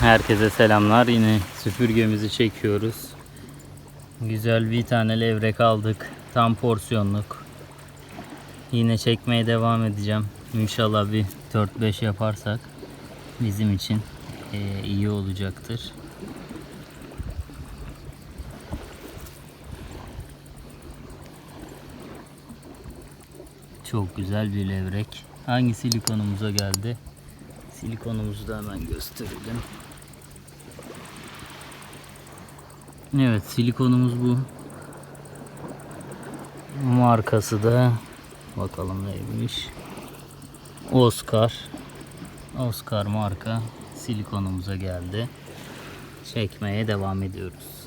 herkese selamlar. Yine süpürgemizi çekiyoruz. Güzel bir tane levrek aldık. Tam porsiyonluk. Yine çekmeye devam edeceğim. İnşallah bir 4-5 yaparsak bizim için eee, iyi olacaktır. Çok güzel bir levrek. Hangi silikonumuza geldi? Silikonumuzu da hemen gösterelim. Evet silikonumuz bu. Markası da bakalım neymiş. Oscar. Oscar marka silikonumuza geldi. Çekmeye devam ediyoruz.